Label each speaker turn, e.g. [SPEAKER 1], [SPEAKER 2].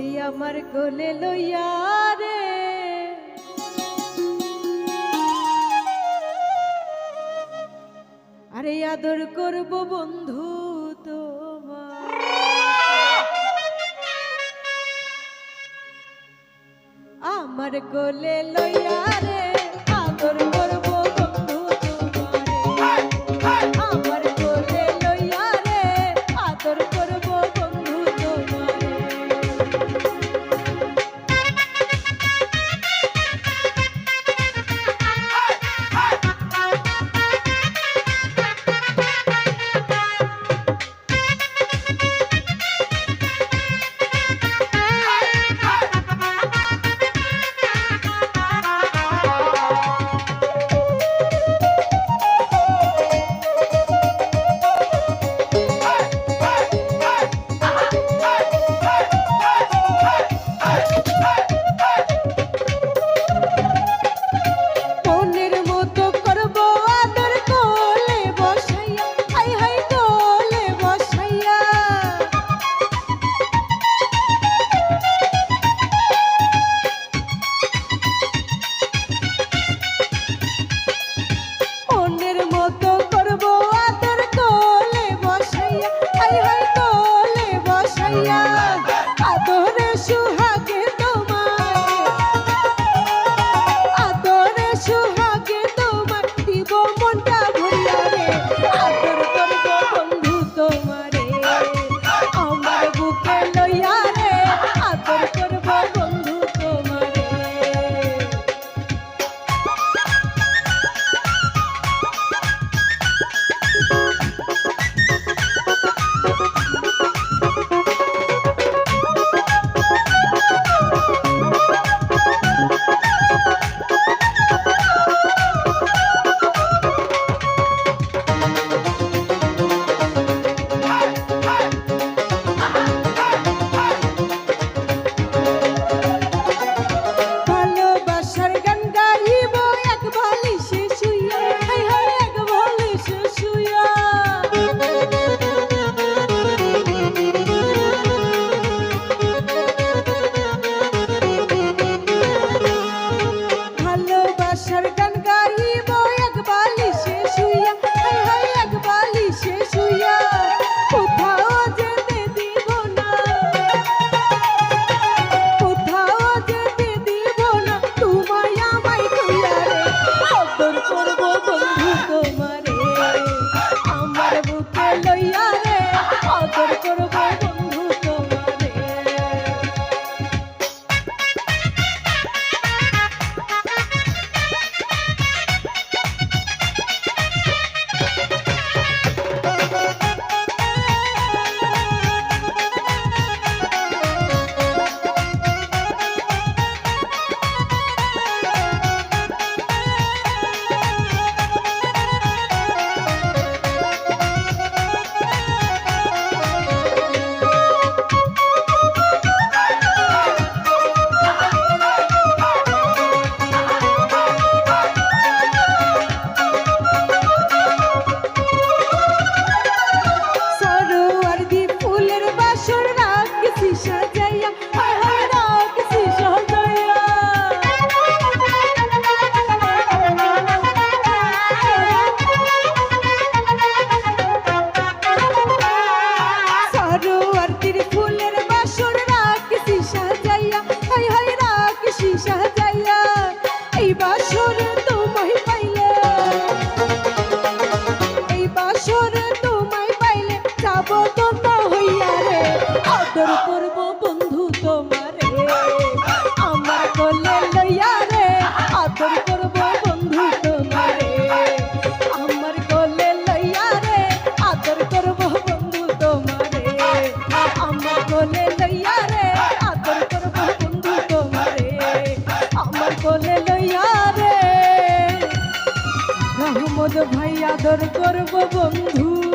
[SPEAKER 1] তুই আমার কোলে লইয়া রে। আরে আদর করব বন্ধু আমার কোলে লইয়া রে। Hello. সর সহজ ভাই আদর করব বন্ধু।